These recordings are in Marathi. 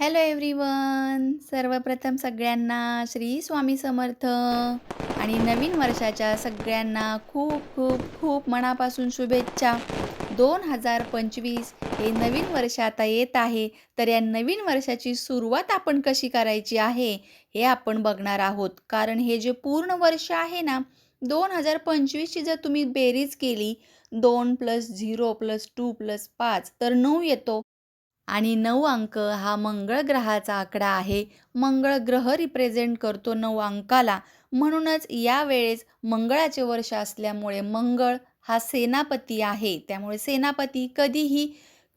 हॅलो एव्हरीवन सर्वप्रथम सगळ्यांना श्री स्वामी समर्थ आणि नवीन वर्षाच्या सगळ्यांना खूप खूप खूप मनापासून शुभेच्छा. दोन हजार पंचवीस हे नवीन वर्ष आता येत आहे. तर या नवीन वर्षाची सुरुवात आपण कशी करायची आहे हे आपण बघणार आहोत. कारण हे जे पूर्ण वर्ष आहे ना दोन हजार पंचवीसची जर तुम्ही बेरीज केली दोन plus zero plus two plus पाच तर नऊ येतो. आणि नऊ अंक हा मंगळ ग्रहाचा आकडा आहे. मंगळ ग्रह रिप्रेझेंट करतो नऊ अंकाला. म्हणूनच यावेळेस मंगळाचे वर्ष असल्यामुळे मंगळ हा सेनापती आहे. त्यामुळे सेनापती कधीही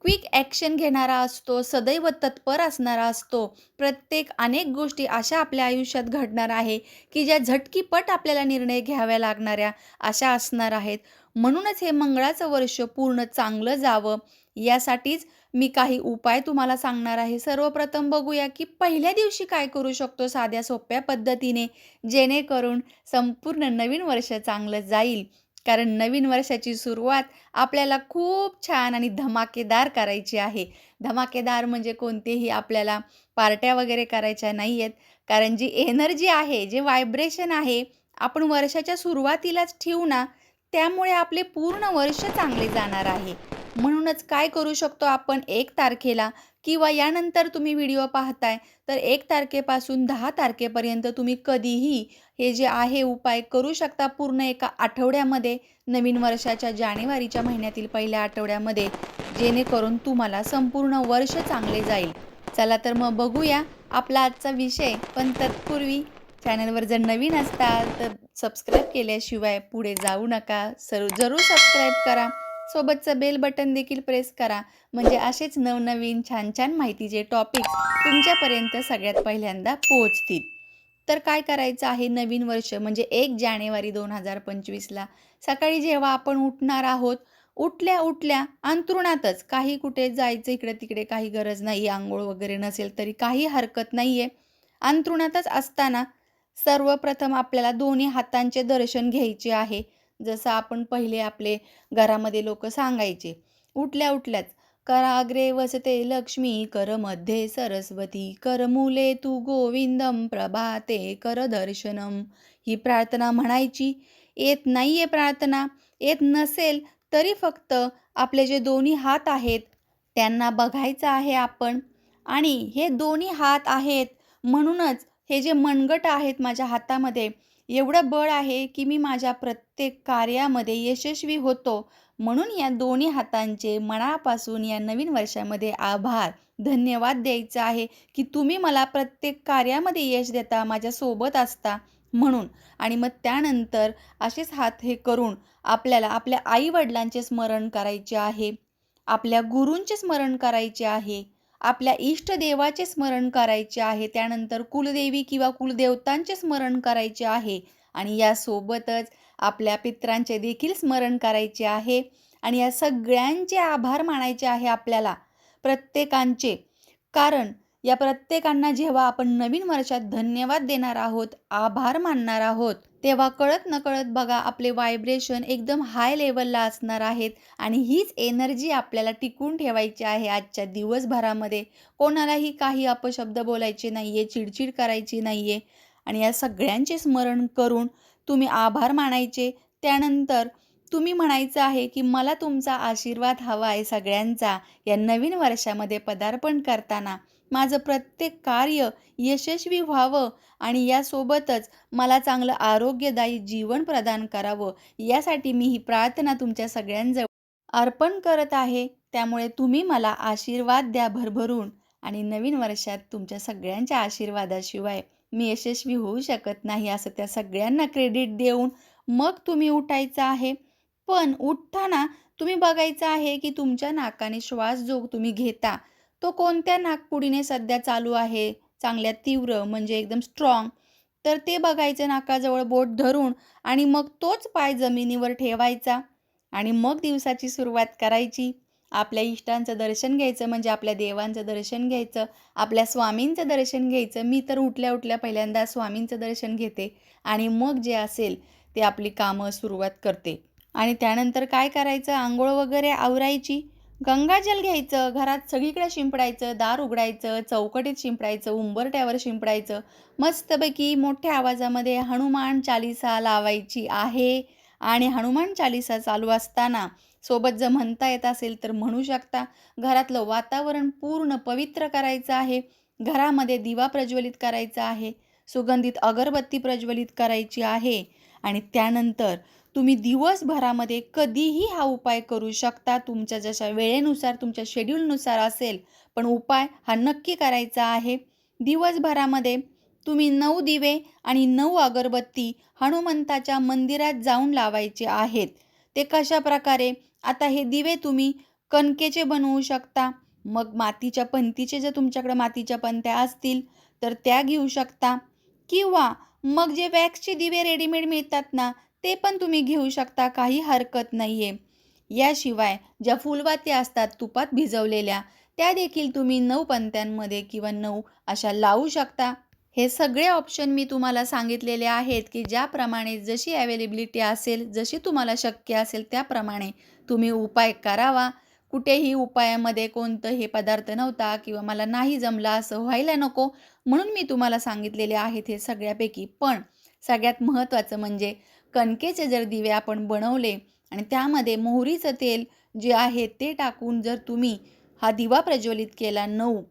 क्विक ॲक्शन घेणारा असतो सदैव तत्पर असणारा असतो. प्रत्येक अनेक गोष्टी अशा आपल्या आयुष्यात घडणार आहे की ज्या झटकीपट आपल्याला निर्णय घ्याव्या लागणाऱ्या अशा असणार आहेत. म्हणूनच हे मंगळाचं वर्ष पूर्ण चांगलं जावं. यासाठीच मी काही उपाय तुम्हाला सांगणार आहे. सर्वप्रथम बघूया की पहिल्या दिवशी काय करू शकतो साध्या सोप्या पद्धतीने जेणेकरून संपूर्ण नवीन वर्ष चांगलं जाईल. कारण नवीन वर्षाची सुरुवात आपल्याला खूप छान आणि धमाकेदार करायची आहे. धमाकेदार म्हणजे कोणतेही आपल्याला पार्ट्या वगैरे करायच्या नाही आहेत कारण जी एनर्जी आहे जे व्हायब्रेशन आहे आपण वर्षाच्या सुरुवातीलाच ठेवू ना त्यामुळे आपले पूर्ण वर्ष चांगले जाणार आहे. म्हणूनच काय करू शकतो आपण एक तारखेला किंवा यानंतर तुम्ही व्हिडिओ पाहताय तर एक तारखेपासून दहा तारखेपर्यंत तुम्ही कधीही हे जे आहे उपाय करू शकता. पूर्ण एका आठवड्यामध्ये नवीन वर्षाच्या जानेवारीच्या महिन्यातील पहिल्या आठवड्यामध्ये जेणेकरून तुम्हाला संपूर्ण वर्ष चांगले जाईल. चला तर मग बघूया आपला आजचा विषय. पण तत्पूर्वी चॅनलवर जर नवीन असताल तर सबस्क्राईब केल्याशिवाय पुढे जाऊ नका. सर जरूर सबस्क्राईब करा. सोबतचं बेल बटन देखील प्रेस करा. म्हणजे असेच नवनवीन छान छान माहितीचे टॉपिक्स तुमच्यापर्यंत सगळ्यात पहिल्यांदा पोहोचतील. तर काय करायचं आहे नवीन वर्ष? म्हणजे एक जानेवारी दोन हजार पंचवीसला. सकाळी जेव्हा आपण उठणार आहोत उठल्या उठल्या अंतरुणातच काही कुठे जायचं इकडे तिकडे काही गरज नाही आहे आंघोळ वगैरे नसेल तरी काही हरकत नाही आहे अंतरुणातच असताना सर्वप्रथम आपल्याला दोन्ही हातांचे दर्शन घ्यायचे आहे. जसं आपण पहिले आपले घरामध्ये लोक सांगायचे उठल्या उठल्याच कराग्रे वसते लक्ष्मी कर मध्ये सरस्वती कर मुले तू गोविंदम प्रभाते कर दर्शनम. ही प्रार्थना म्हणायची. येत नाही आहे प्रार्थना. येत नसेल तरी फक्त आपले जे दोन्ही हात आहेत त्यांना बघायचं आहे आपण. आणि हे दोन्ही हात आहेत म्हणूनच हे जे मनगट आहेत माझ्या हातामध्ये एवढं बळ आहे की मी माझ्या प्रत्येक कार्यामध्ये यशस्वी होतो. म्हणून या दोन्ही हातांचे मनापासून या नवीन वर्षामध्ये आभार. धन्यवाद द्यायचा आहे की तुम्ही मला प्रत्येक कार्यामध्ये यश देता माझ्यासोबत असता म्हणून. आणि मग त्यानंतर असेच हात हे करून आपल्याला आपल्या आईवडिलांचे स्मरण करायचे आहे. आपल्या गुरूंचे स्मरण करायचे आहे. आपल्या इष्टदेवाचे स्मरण करायचे आहे. त्यानंतर कुलदेवी किंवा कुलदेवतांचे स्मरण करायचे आहे. आणि यासोबतच आपल्या पित्रांचे देखील स्मरण करायचे आहे. आणि या सगळ्यांचे आभार मानायचे आहे आपल्याला. प्रत्येकांचे. कारण या प्रत्येकांना जेव्हा आपण नवीन वर्षात धन्यवाद देणार आहोत आभार मानणार आहोत तेव्हा कळत नकळत बघा आपले व्हायब्रेशन एकदम हाय लेवलला असणार आहेत आणि हीच एनर्जी आपल्याला टिकून ठेवायची आहे आजच्या दिवसभरामध्ये. कोणालाही काही अपशब्द बोलायचे नाही आहे चिडचिड करायची नाही आहे आणि या सगळ्यांचे स्मरण करून तुम्ही आभार मानायचे. त्यानंतर तुम्ही म्हणायचं आहे की मला तुमचा आशीर्वाद हवा आहे सगळ्यांचा या नवीन वर्षामध्ये पदार्पण करताना. माझं प्रत्येक कार्य यशस्वी व्हावं आणि यासोबतच मला चांगलं आरोग्यदायी जीवन प्रदान करावं यासाठी मी ही प्रार्थना तुमच्या सगळ्यांजवळ अर्पण करत आहे. त्यामुळे तुम्ही मला आशीर्वाद द्या भरभरून आणि नवीन वर्षात तुमच्या सगळ्यांच्या आशीर्वादाशिवाय मी यशस्वी होऊ शकत नाही असं त्या सगळ्यांना क्रेडिट देऊन मग तुम्ही उठायचं आहे. पण उठताना तुम्ही बघायचं आहे की तुमच्या नाकाने श्वास जो तुम्ही घेता तो कोणत्या नाकपुडीने सध्या चालू आहे? चांगल्या तीव्र म्हणजे एकदम स्ट्रॉंग तर ते बघायचं नाकाजवळ बोट धरून आणि मग तोच पाय जमिनीवर ठेवायचा. आणि मग दिवसाची सुरुवात करायची. आपल्या इष्टांचं दर्शन घ्यायचं म्हणजे आपल्या देवांचं दर्शन घ्यायचं आपल्या स्वामींचं दर्शन घ्यायचं. मी तर उठल्या उठल्या पहिल्यांदा स्वामींचं दर्शन घेते आणि मग जे असेल ते आपली कामं सुरुवात करते. आणि त्यानंतर काय करायचं? आंघोळ वगैरे आवरायची. गंगाजल घ्यायचं, घरात सगळीकडे शिंपडायचं, दार उघडायचं, चौकटीत शिंपडायचं, उंबरट्यावर शिंपडायचं. मस्तपैकी मोठ्या आवाजामध्ये हनुमान चालिसा लावायची आहे आणि हनुमान चालिसा चालू असताना सोबत जर म्हणता येत असेल तर म्हणू शकता. घरातलं वातावरण पूर्ण पवित्र करायचं आहे. घरामध्ये दिवा प्रज्वलित करायचा आहे. सुगंधित अगरबत्ती प्रज्वलित करायची आहे आणि त्यानंतर तुम्ही दिवसभरामध्ये कधीही हा उपाय करू शकता. तुमच्या जशा वेळेनुसार, तुमच्या शेड्यूलनुसार असेल, पण उपाय हा नक्की करायचा आहे. दिवसभरामध्ये तुम्ही नऊ दिवे आणि नऊ अगरबत्ती हनुमंताच्या मंदिरात जाऊन लावायचे आहेत. ते कशा प्रकारे आता हे दिवे तुम्ही कणकेचे बनवू शकता. मग मातीच्या पंतीचे जर तुमच्याकडे मातीच्या पंत्या असतील, तर त्या घेऊ शकता किंवा मग जे वॅक्सचे दिवे रेडीमेड मिळतात ना, ते पण तुम्ही घेऊ शकता. काही हरकत नाही आहे याशिवाय ज्या फुलवाती असतात तुपात भिजवलेल्या, त्या देखील तुम्ही नऊ पंत्यांमध्ये किंवा नऊ अशा लावू शकता. हे सगळे ऑप्शन मी तुम्हाला सांगितलेले आहेत, की ज्याप्रमाणे जशी अवेलेबिलिटी असेल, जशी तुम्हाला शक्य असेल त्याप्रमाणे तुम्ही उपाय करावा. कुठेही उपायामध्ये कोणतं पदार्थ नव्हता किंवा मला नाही जमलं असं व्हायला नको, म्हणून मी तुम्हाला सांगितलेले आहेत हे सगळ्यापैकी. पण सगळ्यात महत्त्वाचं म्हणजे कणकेचे जर दिवे आपण बनवले आणि त्यामध्ये मोहरीचं तेल जे आहे ते टाकून जर तुम्ही हा दिवा प्रज्वलित केला नऊ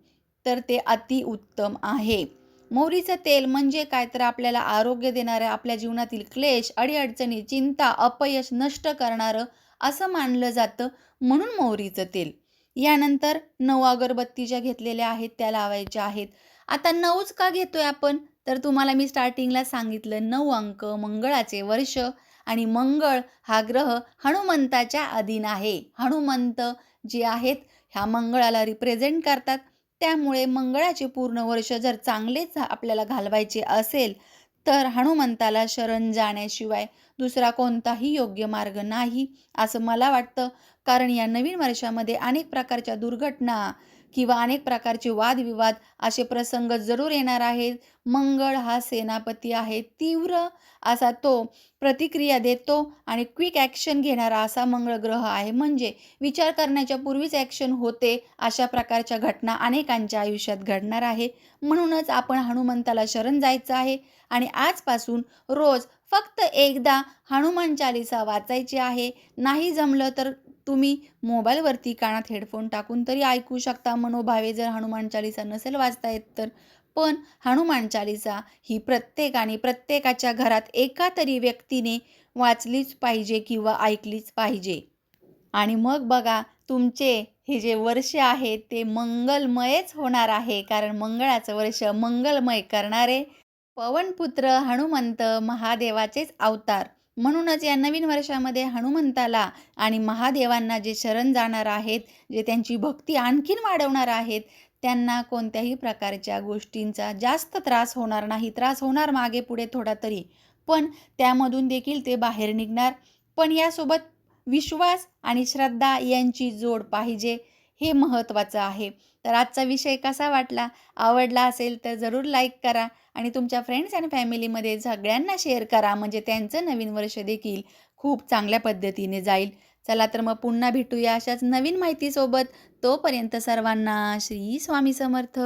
तर ते अतिउत्तम आहे. मोहरीचं तेल म्हणजे काय? तर आपल्याला आरोग्य देणारं, आपल्या जीवनातील क्लेश, अडीअडचणी चिंता, अपयश नष्ट करणारं असं मानलं जातं, म्हणून मोहरीचं तेल. यानंतर नऊ अगरबत्ती ज्या घेतलेल्या आहेत त्या लावायच्या आहेत. आता नऊच का घेतोय आपण? तर तुम्हाला मी स्टार्टिंगला सांगितलं नऊ अंक मंगळाचे वर्ष आणि मंगळ हा ग्रह हनुमंताच्या अधीन आहे. हनुमंत जे आहेत ह्या मंगळाला रिप्रेझेंट करतात. त्यामुळे मंगळाचे पूर्ण वर्ष जर चांगलेच आपल्याला घालवायचे असेल, तर हनुमंताला शरण जाण्याशिवाय दुसरा कोणताही योग्य मार्ग नाही, असं मला वाटतं. कारण या नवीन वर्षामध्ये अनेक प्रकारच्या दुर्घटना किंवा अनेक प्रकारचे वादविवाद असे प्रसंग जरूर येणार आहेत. मंगळ हा सेनापती आहे. तीव्र असा तो प्रतिक्रिया देतो आणि क्विक ॲक्शन घेणारा असा मंगळ ग्रह आहे. म्हणजे विचार करण्याच्या पूर्वीच ॲक्शन होते, अशा प्रकारच्या घटना अनेकांच्या आयुष्यात घडणार आहे. म्हणूनच आपण हनुमंताला शरण जायचं आहे आणि आजपासून रोज फक्त एकदा हनुमान चालीसा वाचायची आहे. नाही जमलं तर तुम्ही मोबाईलवरती कानात हेडफोन टाकून तरी ऐकू शकता मनोभावे जर हनुमान चालिसा नसेल वाचता येत तर. पण हनुमान चालिसा ही प्रत्येकाने प्रत्येकाच्या घरात एका तरी व्यक्तीने वाचलीच पाहिजे किंवा ऐकलीच पाहिजे. आणि मग बघा तुमचे हे जे वर्ष आहे ते मंगलमयच होणार आहे. कारण मंगळाचं वर्ष मंगलमय करणारे पवनपुत्र हनुमंत महादेवाचेच अवतार. म्हणूनच या नवीन वर्षामध्ये हनुमंताला आणि महादेवांना जे शरण जाणार आहेत, जे त्यांची भक्ती आणखीन वाढवणार आहेत, त्यांना कोणत्याही प्रकारच्या गोष्टींचा जास्त त्रास होणार नाही. त्रास होणार मागे-पुढे थोडा तरी, पण त्यामधून देखील ते बाहेर निघणार. पण यासोबत विश्वास आणि श्रद्धा यांची जोड पाहिजे, हे महत्त्वाचं आहे. तर आजचा विषय कसा वाटला? आवडला असेल तर जरूर लाईक करा आणि तुमच्या फ्रेंड्स आणि फॅमिलीमध्ये सगळ्यांना शेअर करा. म्हणजे त्यांचं नवीन वर्ष देखील खूप चांगल्या पद्धतीने जाईल. चला तर मग पुन्हा भेटूया अशाच नवीन माहितीसोबत. तोपर्यंत सर्वांना श्री स्वामी समर्थ.